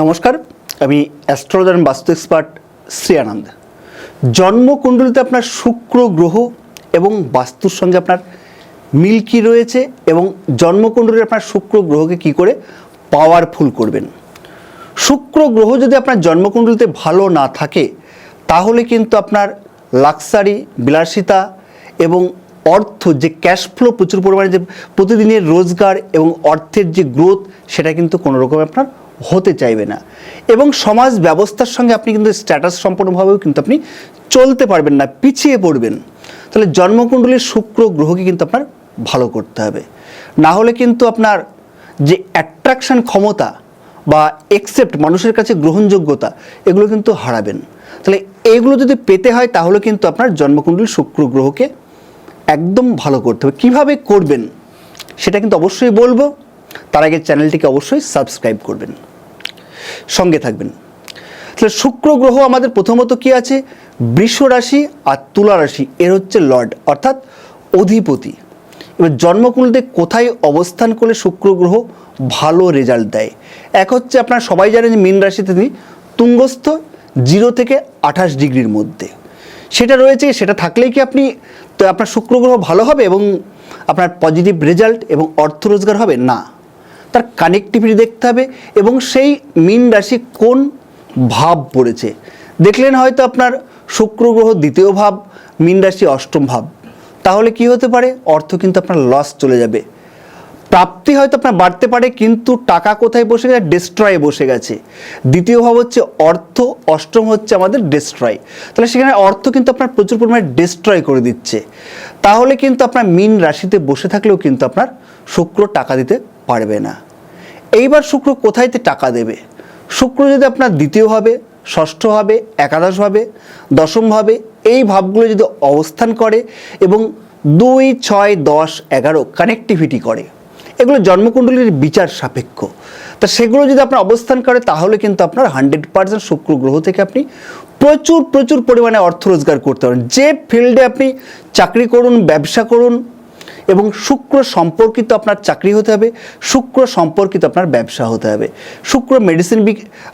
নমস্কার, আমি অ্যাস্ট্রোলজার বাস্তু এক্সপার্ট শ্রী আনন্দ। জন্মকুণ্ডলিতে আপনার শুক্র গ্রহ এবং বাস্তুর সঙ্গে আপনার মিল কি রয়েছে এবং জন্মকুণ্ডলীর আপনার শুক্র গ্রহকে কি করে পাওয়ারফুল করবেন? শুক্র গ্রহ যদি আপনার জন্মকুণ্ডলিতে ভালো না থাকে, তাহলে কিন্তু আপনার লাক্সারি, বিলাসিতা এবং অর্থ, যে ক্যাশ ফ্লো প্রচুর পরিমাণে, যে প্রতিদিনের রোজগার এবং অর্থের যে গ্রোথ সেটা কিন্তু কোনো রকম আপনার হতে চাইবে না। এবং সমাজ ব্যবস্থার সঙ্গে আপনি কিন্তু স্ট্যাটাস সম্পূর্ণভাবেও কিন্তু আপনি চলতে পারবেন না, পিছিয়ে পড়বেন। তাহলে জন্মকুণ্ডলীর শুক্র গ্রহকে কিন্তু আপনার ভালো করতে হবে। না হলে কিন্তু আপনার যে অ্যাট্রাকশন ক্ষমতা বা একসেপ্ট মানুষের কাছে গ্রহণযোগ্যতা, এগুলো কিন্তু হারাবেন। তাহলে এগুলো যদি পেতে হয়, তাহলে কিন্তু আপনার জন্মকুণ্ডলী শুক্র গ্রহকে একদম ভালো করতে হবে। কীভাবে করবেন, সেটা কিন্তু অবশ্যই বলব। তার আগে চ্যানেলটিকে অবশ্যই সাবস্ক্রাইব করবেন। সঙ্গে থাকবেন। তাহলে শুক্র গ্রহ আমাদের প্রথমত কি আছে? বৃষ রাশি আর তুলা রাশি, এর হচ্ছে লর্ড, অর্থাৎ অধিপতি। এবার জন্মকুণ্ডতে কোথায় অবস্থান করলে শুক্র গ্রহ ভালো রেজাল্ট দেয়? এক হচ্ছে আপনার সবাই জানেন যে মীন রাশিতে তিনি তুঙ্গস্থ, জিরো থেকে আঠাশ ডিগ্রির মধ্যে। সেটা রয়েছে, সেটা থাকলেই কি আপনি, তো আপনার শুক্র গ্রহ ভালো হবে এবং আপনার পজিটিভ রেজাল্ট এবং অর্থ রোজগার হবে? না। তার কানেক্টিভিটি দেখতে হবে এবং সেই মীন রাশি কোন ভাব পড়েছে? দেখলেন হয়তো আপনার শুক্র গ্রহ দ্বিতীয় ভাব, মীন রাশি অষ্টম ভাব। তাহলে কি হতে পারে? অর্থ কিন্তু আপনার লস চলে যাবে। প্রাপ্তি হয়তো আপনার বাড়তে পারে, কিন্তু টাকা কোথায় বসে গেছে? ডেস্ট্রয়ে বসে গেছে। দ্বিতীয় ভাব হচ্ছে অর্থ, অষ্টম হচ্ছে আমাদের ডেস্ট্রয় তাহলে সেখানে অর্থ কিন্তু আপনার প্রচুর পরিমাণে ডেস্ট্রয় করে দিচ্ছে। তাহলে কিন্তু আপনার মিন রাশিতে বসে থাকলেও কিন্তু আপনার শুক্র টাকা দিতে পারবে না। এইবার শুক্র কোথায়তে টাকা দেবে? শুক্র যদি আপনার দ্বিতীয় হবে, ষষ্ঠ হবে, একাদশ হবে, দশম হবে, এই ভাবগুলো যদি অবস্থান করে এবং দুই, ছয়, দশ, এগারো কানেক্টিভিটি করে, এগুলো জন্মকুণ্ডলীর বিচার সাপেক্ষ। তা সেগুলো যদি আপনার অবস্থান করে, তাহলে কিন্তু আপনার হান্ড্রেড পার্সেন্ট শুক্র গ্রহ থেকে আপনি প্রচুর প্রচুর পরিমাণে অর্থ রোজগার করতে পারেন। যে ফিল্ডে আপনি চাকরি করুন, ব্যবসা করুন এবং শুক্র সম্পর্কিত আপনার চাকরি হতে হবে, শুক্র সম্পর্কিত আপনার ব্যবসা হতে হবে। শুক্র মেডিসিন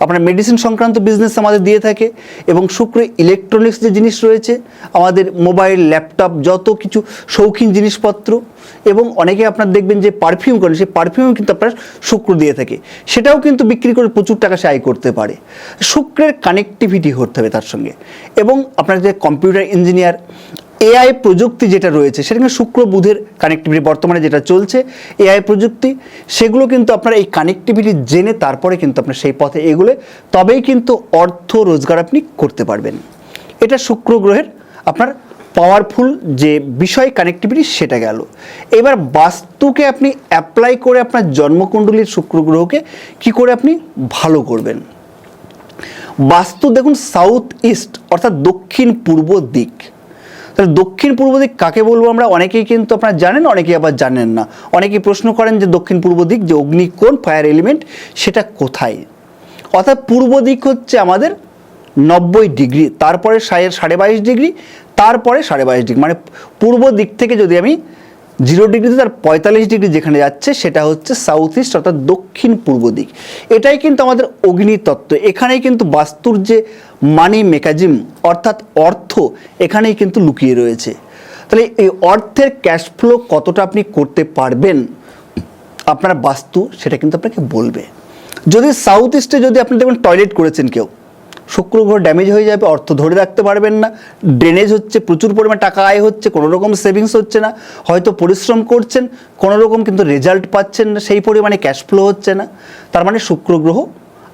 আপনার মেডিসিন সংক্রান্ত বিজনেস আমাদের দিয়ে থাকে এবং শুক্র ইলেকট্রনিক্স যে জিনিস রয়েছে, আমাদের মোবাইল ল্যাপটপ যত কিছু শৌখিন জিনিসপত্র এবং অনেকে আপনার দেখবেন যে পারফিউম করেন সেই পারফিউম কিন্তু আপনার শুক্র দিয়ে থাকে। সেটাও কিন্তু বিক্রি করে প্রচুর টাকা সে আয় করতে পারে। শুক্রের কানেক্টিভিটি হতে হবে তার সঙ্গে এবং আপনার যে কম্পিউটার ইঞ্জিনিয়ার এআই প্রযুক্তি যেটা রয়েছে, সেটা কিন্তু শুক্র বুধের কানেক্টিভিটি বর্তমানে যেটা চলছে, এআই প্রযুক্তি, সেগুলো কিন্তু আপনার এই কানেক্টিভিটি জেনে তারপরে কিন্তু আপনার সেই পথে এগুলে তবেই কিন্তু অর্থ রোজগার আপনি করতে পারবেন। এটা শুক্র গ্রহের আপনার পাওয়ারফুল যে বিষয় কানেক্টিভিটি সেটা গেল। এবার বাস্তুকে আপনি অ্যাপ্লাই করে আপনার জন্মকুণ্ডলীর শুক্র গ্রহকে কী করে আপনি ভালো করবেন? বাস্তু দেখুন সাউথ ইস্ট অর্থাৎ দক্ষিণ পূর্ব দিক। তাহলে দক্ষিণ পূর্ব দিক কাকে বলব আমরা? অনেকেই কিন্তু আপনারা জানেন, অনেকেই আবার জানেন না। অনেকেই প্রশ্ন করেন যে দক্ষিণ পূর্ব দিক, যে অগ্নিকোণ ফায়ার এলিমেন্ট সেটা কোথায়? অর্থাৎ পূর্ব দিক হচ্ছে আমাদের নব্বই ডিগ্রি, তারপরে সাড়ে সাড়ে বাইশ ডিগ্রি, তারপরে সাড়ে বাইশ ডিগ্রি। মানে পূর্ব দিক থেকে যদি আমি জিরো ডিগ্রিতে তার পঁয়তাল্লিশ ডিগ্রি যেখানে যাচ্ছে, সেটা হচ্ছে সাউথ ইস্ট অর্থাৎ দক্ষিণ পূর্ব দিক। এটাই কিন্তু আমাদের অগ্নি তত্ত্ব এখানেই কিন্তু বাস্তুর যে মানি মেকাজিম অর্থাৎ অর্থ, এখানেই কিন্তু লুকিয়ে রয়েছে। তাহলে এই অর্থের ক্যাশ ফ্লো কতটা আপনি করতে পারবেন, আপনার বাস্তু, সেটা কিন্তু আপনাকে বলবে। যদি সাউথ ইস্টে যদি আপনি দেখবেন টয়লেট করেছেন কেউ শুক্র গ্রহ ড্যামেজ হয়ে যাবে, অর্থ ধরে রাখতে পারবেন না ড্রেনেজ হচ্ছে, প্রচুর পরিমাণ টাকা আয় হচ্ছে কোনো রকম সেভিংস হচ্ছে না, হয়তো পরিশ্রম করছেন কোনো রকম কিন্তু রেজাল্ট পাচ্ছেন না, সেই পরিমাণে ক্যাশ ফ্লো হচ্ছে না। তার মানে শুক্র গ্রহ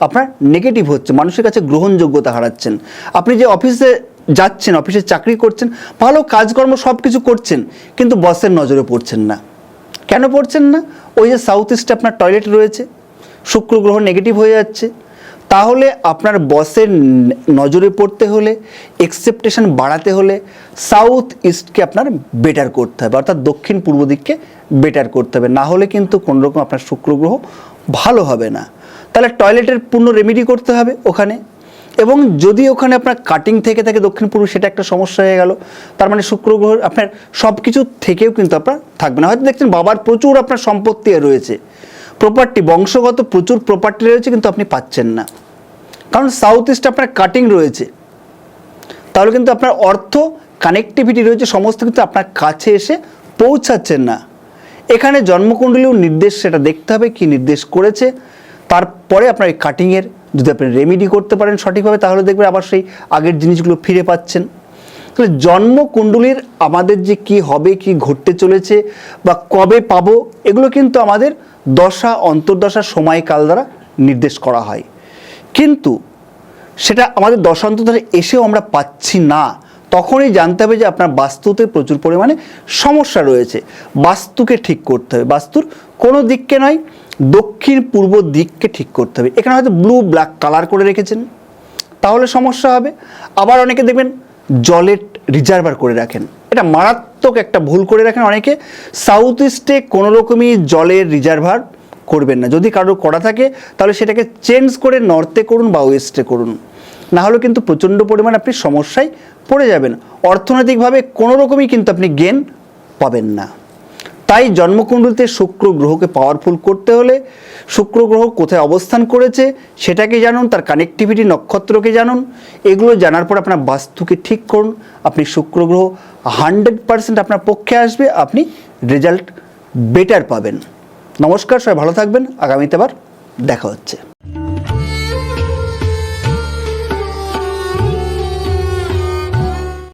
আপনার নেগেটিভ হচ্ছে, মানুষের কাছে গ্রহণযোগ্যতা হারাচ্ছেন। আপনি যে অফিসে যাচ্ছেন অফিসে চাকরি করছেন, ভালো কাজকর্ম সব কিছু করছেন, কিন্তু বসের নজরে পড়ছেন না। কেন পড়ছেন না? ওই যে সাউথ ইস্টে আপনার টয়লেট রয়েছে, শুক্র গ্রহ নেগেটিভ হয়ে যাচ্ছে তাহলে আপনার বসের নজরে পড়তে হলে এক্সেপ্টেশন বাড়াতে হলে সাউথ ইস্টকে আপনার বেটার করতে হবে, অর্থাৎ দক্ষিণ পূর্ব দিককে বেটার করতে হবে। না হলে কিন্তু কোনো রকম আপনার শুক্র গ্রহ ভালো হবে না। তাহলে টয়লেটের পূর্ণ রেমেডি করতে হবে ওখানে। এবং যদি ওখানে আপনার কাটিং থেকে থাকে দক্ষিণ পূর্ব, সেটা একটা সমস্যা হয়ে গেল। তার মানে শুক্র গ্রহ আপনার সব কিছু থেকেও কিন্তু আপনার থাকবে না। হয়তো দেখছেন বাবার প্রচুর আপনার সম্পত্তি রয়েছে। প্রপার্টি বংশগত প্রচুর প্রপার্টি রয়েছে কিন্তু আপনি পাচ্ছেন না। কারণ সাউথ ইস্টে আপনার কাটিং রয়েছে। তাহলে কিন্তু আপনার অর্থ কানেক্টিভিটি রয়েছে, সমস্ত কিন্তু আপনার কাছে এসে পৌঁছাচ্ছেন না। এখানে জন্মকুণ্ডলীয় নির্দেশ, সেটা দেখতে হবে কি নির্দেশ করেছে। তারপরে আপনার এই কাটিংয়ের যদি আপনি রেমিডি করতে পারেন সঠিকভাবে, তাহলে দেখবেন আবার সেই আগের জিনিসগুলো ফিরে পাচ্ছেন। তাহলে জন্মকুণ্ডলীর আমাদের যে কি হবে, কি ঘটতে চলেছে বা কবে পাবো, এগুলো কিন্তু আমাদের দশা, অন্তর্দশা, সময়কাল দ্বারা নির্দেশ করা হয়। কিন্তু সেটা আমাদের দশান্তরে এসেও আমরা পাচ্ছি না। তখনই জানতে হবে যে আপনার বাস্তুতে প্রচুর পরিমাণে সমস্যা রয়েছে। বাস্তুকে ঠিক করতে হবে। বাস্তুর কোনো দিককে নয়, দক্ষিণ পূর্ব দিককে ঠিক করতে হবে। এখানে হয়তো ব্লু ব্ল্যাক কালার করে রেখেছেন। তাহলে সমস্যা হবে। আবার অনেকে দেখবেন জলের রিজার্ভার করে রাখেন। এটা মারাত্মক একটা ভুল করে রাখেন অনেকে। সাউথ ইস্টে কোনো রকমই জলের রিজার্ভার করবেন না। যদি কারোর করা থাকে, তাহলে সেটাকে চেঞ্জ করে নর্থে করুন বা ওয়েস্টে করুন। না হলে কিন্তু প্রচণ্ড পরিমাণ আপনি সমস্যায় পড়ে যাবেন। অর্থনৈতিকভাবে কোনো রকমই কিন্তু আপনি গেন পাবেন না। তাই জন্মকুণ্ডলিতে শুক্র গ্রহকে পাওয়ারফুল করতে হলে শুক্র গ্রহ কোথায় অবস্থান করেছে সেটাকে জানুন, তার কানেকটিভিটি নক্ষত্রকে জানুন। এগুলো জানার পর আপনার বাস্তুকে ঠিক করুন। আপনি শুক্র গ্রহ হান্ড্রেড পার্সেন্ট আপনার পক্ষে আসবে, আপনি রেজাল্ট বেটার পাবেন। নমস্কার, সবাই ভালো থাকবেন। আগামীতে আবার দেখা হচ্ছে।